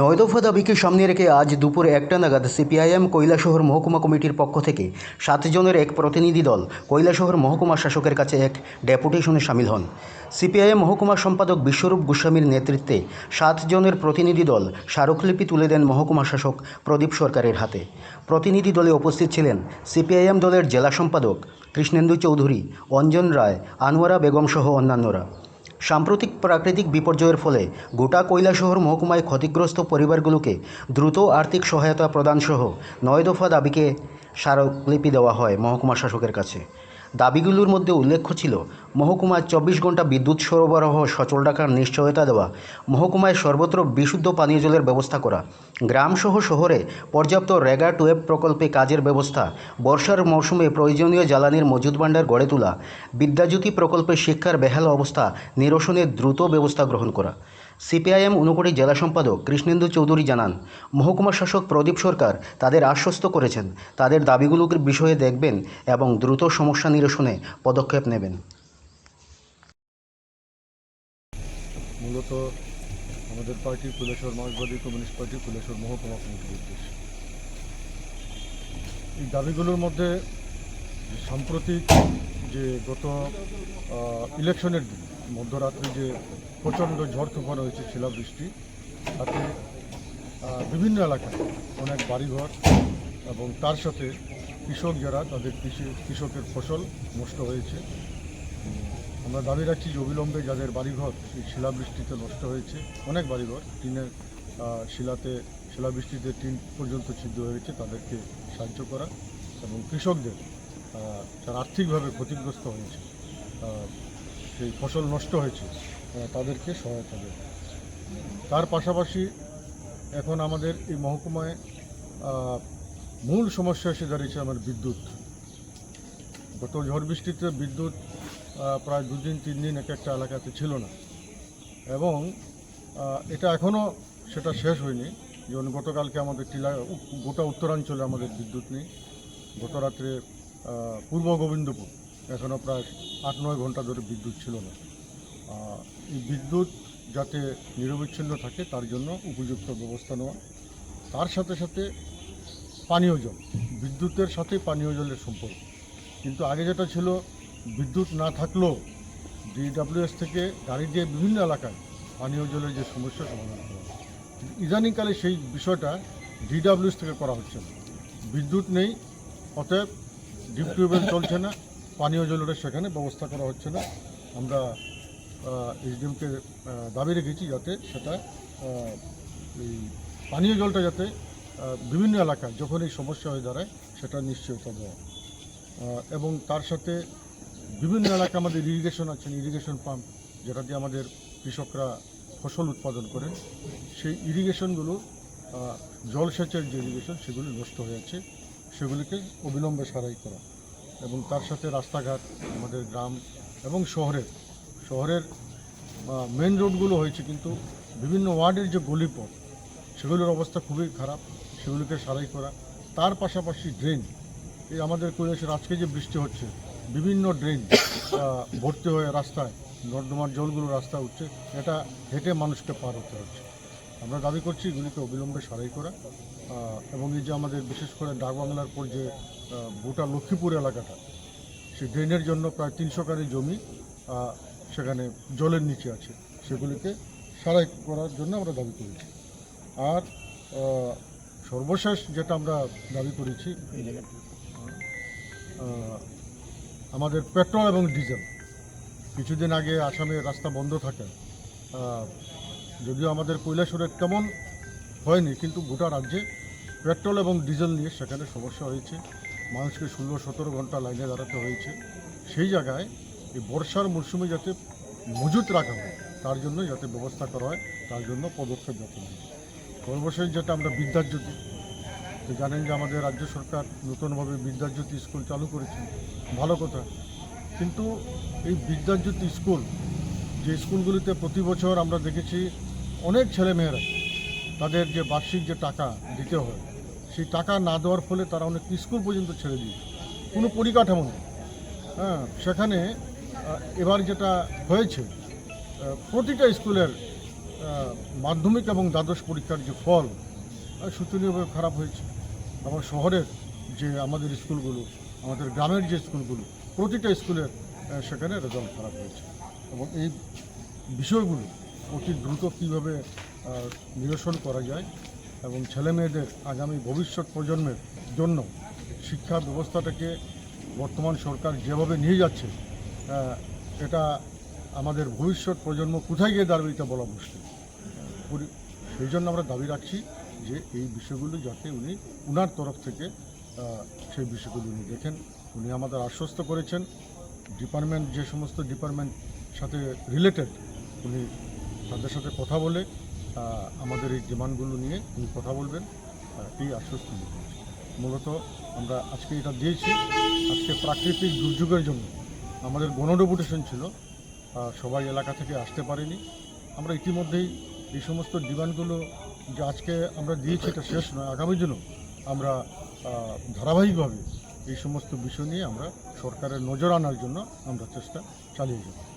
নয় দফা দাবিকে সামনে রেখে আজ দুপুর একটা নাগাদ সিপিআইএম কৈলাসহর মহকুমা কমিটির পক্ষ থেকে সাতজনের এক প্রতিনিধি দল কৈলাসহর মহকুমা শাসকের কাছে এক ডেপুটেশনে সামিল হন। সিপিআইএম মহকুমা সম্পাদক বিশ্বরূপ গোস্বামীর নেতৃত্বে সাতজনের প্রতিনিধি দল স্মারকলিপি তুলে দেন মহকুমা শাসক প্রদীপ সরকারের হাতে। প্রতিনিধি দলে উপস্থিত ছিলেন সিপিআইএম দলের জেলা সম্পাদক কৃষ্ণেন্দু চৌধুরী, অঞ্জন রায়, আনোয়ারা বেগম সহ অন্যান্যরা। সাম্প্রতিক প্রাকৃতিক বিপর্যয়ের ফলে গোটা কৈলাসহর মহকুমায় ক্ষতিগ্রস্ত পরিবারগুলোকে দ্রুত আর্থিক সহায়তা প্রদানসহ নয় দফা দাবিকে স্মারকলিপি দেওয়া হয় মহকুমা শাসকের কাছে। দাবিগুলোর মধ্যে উল্লেখ্য ছিল মহকুমায় চব্বিশ ঘণ্টা বিদ্যুৎ সরবরাহ সচল রাখার নিশ্চয়তা দেওয়া, মহকুমায় সর্বত্র বিশুদ্ধ পানীয় জলের ব্যবস্থা করা, গ্রামসহ শহরে পর্যাপ্ত রেগা টুয়েব প্রকল্পে কাজের ব্যবস্থা, বর্ষার মৌসুমে প্রয়োজনীয় জ্বালানির মজুদ ভাণ্ডার গড়ে তোলা, বিদ্যাজ্যোতি প্রকল্পে শিক্ষার বেহাল অবস্থা নিরসনের দ্রুত ব্যবস্থা গ্রহণ করা। সিপিআইএম ঊনকোটি জেলা সম্পাদক কৃষ্ণেন্দু চৌধুরী জানান, মহকুমা শাসক প্রদীপ সরকার তাদের আশ্বস্ত করেছেন, তাদের দাবিগুলোর বিষয়ে দেখবেন এবং দ্রুত সমস্যা নিরসনে পদক্ষেপ নেবেন। মূলত আমাদের পার্টি কুলেশ্বর মার্ক্সবাদী কমিউনিস্ট পার্টি কুলেশ্বর মহকুমা কমিটির উদ্দেশ্যে। এই দাবিগুলোর মধ্যে সাম্প্রতিক যে গত ইলেকশনের দিন, মধ্যরাত্রি যে প্রচণ্ড ঝড় তুফান হয়েছে, শিলাবৃষ্টি, তাতে বিভিন্ন এলাকায় অনেক বাড়িঘর এবং তার সাথে কৃষক যারা, তাদের কৃষি, কৃষকের ফসল নষ্ট হয়েছে। আমরা দাবি রাখছি যে অবিলম্বে যাদের বাড়িঘর, এই শিলাবৃষ্টিতে নষ্ট হয়েছে, অনেক বাড়িঘর, টিনের শিলাতে, শিলাবৃষ্টিতে টিন পর্যন্ত ছিদ্র হয়েছে তাদেরকে সাহায্য করা এবং কৃষকদের যারা আর্থিকভাবে ক্ষতিগ্রস্ত হয়েছে সেই ফসল নষ্ট হয়েছে তাদেরকে সহায়তা দেওয়া তার পাশাপাশি এখন আমাদের এই মহকুমায় মূল সমস্যা এসে দাঁড়িয়েছে আমার বিদ্যুৎ। গত ঝড় বৃষ্টিতে বিদ্যুৎ প্রায় দুদিন তিন দিন এক একটা এলাকাতে ছিল না। এবং এটা এখনও সেটা শেষ হয়নি। যেমন গতকালকে আমাদের টিলা, গোটা উত্তরাঞ্চলে আমাদের বিদ্যুৎ নেই। গত রাত্রে পূর্ব গোবিন্দপুর এখনও প্রায় আট, নয় ঘণ্টা ধরে বিদ্যুৎ ছিল না। এই বিদ্যুৎ যাতে নিরবিচ্ছিন্ন থাকে, তার জন্য উপযুক্ত ব্যবস্থা নেওয়া। তার সাথে সাথে পানীয় জল। বিদ্যুতের সাথে পানীয় জলের সম্পর্ক। কিন্তু আগে যেটা ছিল বিদ্যুৎ না থাকলেও ডিডাব্লিউএস থেকে গাড়ি দিয়ে বিভিন্ন এলাকায় পানীয় জলের যে সমস্যা সমাধান করা। ইদানিংকালে সেই বিষয়টা ডিডাব্লিউএস থেকে করা হচ্ছে না। বিদ্যুৎ নেই, অতএব ডিপ টিউবওয়েল চলছে না, পানীয় জলের সেখানে ব্যবস্থা করা হচ্ছে না। আমরা এইচডিএমকে দাবি রেখেছি যাতে সেটা এই পানীয় জলটা যাতে বিভিন্ন এলাকায় যখন এই সমস্যা হয়ে দাঁড়ায়, সেটা নিশ্চয়তা দেওয়া। এবং তার সাথে বিভিন্ন এলাকা আমাদের ইরিগেশন আছে ইরিগেশন পাম্প যেটা দিয়ে আমাদের কৃষকরা ফসল উৎপাদন করে। সেই ইরিগেশনগুলো জলসেচের যে ইরিগেশন সেগুলি নষ্ট হয়ে আছে সেগুলিকে অবিলম্বে সারাই করা। এবং তার সাথে রাস্তাঘাট, আমাদের গ্রাম এবং শহরের শহরের মেন রোডগুলো হয়েছে কিন্তু বিভিন্ন ওয়ার্ডের যে গলিপথ, সেগুলোর অবস্থা খুবই খারাপ। সেগুলিকে সারাই করা। তার পাশাপাশি ড্রেন এই আমাদের কৈলাসের আজকে যে বৃষ্টি হচ্ছে বিভিন্ন ড্রেন ভর্তি হয়ে রাস্তায়, নর্দমার জলগুলো রাস্তা উঠছে, এটা হেঁটে মানুষকে পার হতে হচ্ছে। আমরা দাবি করছি এগুলিকে অবিলম্বে সারাই করা এবং এই যে আমাদের বিশেষ করে ডাকবাংলার পর যে গোটা লক্ষ্মীপুর এলাকাটা, সেই ড্রেনের জন্য প্রায় তিনশো কারি জমি সেখানে জলের নিচে আছে, সেগুলিকে সারাই করার জন্য আমরা দাবি করেছি। আর সর্বশেষ যেটা আমরা দাবি করেছি আমাদের পেট্রোল এবং ডিজেল। কিছুদিন আগে আসামে রাস্তা বন্ধ থাকে। যদিও আমাদের কৈলাসরের তেমন হয়নি, কিন্তু গোটা রাজ্যে পেট্রোল এবং ডিজেল নিয়ে সেখানে সমস্যা হয়েছে। মানুষকে ষোলো সতেরো ঘণ্টা লাইনে দাঁড়াতে হয়েছে। সেই জায়গায় এই বর্ষার মরশুমে যাতে মজুত রাখা হয়, তার জন্য যাতে ব্যবস্থা করা হয়, তার জন্য পদক্ষেপ যাতে নেয় সর্বশেষ যেটা আমরা বিদ্যার বিদ্যাজ্যোতি তো জানেন যে আমাদের রাজ্য সরকার নতুনভাবে বিদ্যাজ্যোতি স্কুল চালু করেছে। ভালো কথা। কিন্তু এই বিদ্যাজ্যোতি স্কুল, যে স্কুলগুলিতে প্রতি বছর আমরা দেখেছি অনেক ছেলেমেয়েরা তাদের যে বার্ষিক যে টাকা দিতে হয়, সেই টাকা না দেওয়ার ফলে তারা অনেক স্কুল পর্যন্ত ছেড়ে দিয়ে কোনো পরিকাঠামো নেই। হ্যাঁ সেখানে এবার যেটা হয়েছে প্রতিটা স্কুলের মাধ্যমিক এবং দ্বাদশ পরীক্ষার যে ফল শোচনীয়ভাবে খারাপ হয়েছে। আবার শহরের যে আমাদের স্কুলগুলো, আমাদের গ্রামের যে স্কুলগুলো, প্রতিটা স্কুলের সেখানে রেজাল্ট খারাপ হয়েছে। এবং এই বিষয়গুলো অতি দ্রুত কীভাবে নিরসন করা যায় এবং ছেলে মেয়েদের আগামী ভবিষ্যৎ প্রজন্মের জন্য শিক্ষা ব্যবস্থাটাকে বর্তমান সরকার যেভাবে নিয়ে যাচ্ছে এটা আমাদের ভবিষ্যৎ প্রজন্ম কোথায় গিয়ে দাঁড়াবে এটা বলা মুশকিল। সেই জন্য আমরা দাবি রাখছি যে এই বিষয়গুলো যাতে উনি উনার তরফ থেকে সেই বিষয়গুলো উনি দেখেন। উনি আমাদের আশ্বস্ত করেছেন। ডিপার্টমেন্ট, যে সমস্ত ডিপার্টমেন্ট সাথে রিলেটেড উনি তাদের সাথে কথা বলে আমাদের এই ডিমান্ডগুলো নিয়ে উনি কথা বলবেন। এই আশ্বস্ত মূলত আমরা আজকে এটা দিয়েছি। আজকে প্রাকৃতিক দুর্যোগের জন্য আমাদের গণডেপুটেশন ছিল। সবাই এলাকা থেকে আসতে পারেনি। আমরা ইতিমধ্যেই এই সমস্ত ডিমান্ডগুলো যে আজকে আমরা দিয়েছি এটা শেষ নয়, আগামী দিনও আমরা ধারাবাহিকভাবে এই সমস্ত বিষয় নিয়ে আমরা সরকারের নজর আনার জন্য আমরা চেষ্টা চালিয়ে যাব।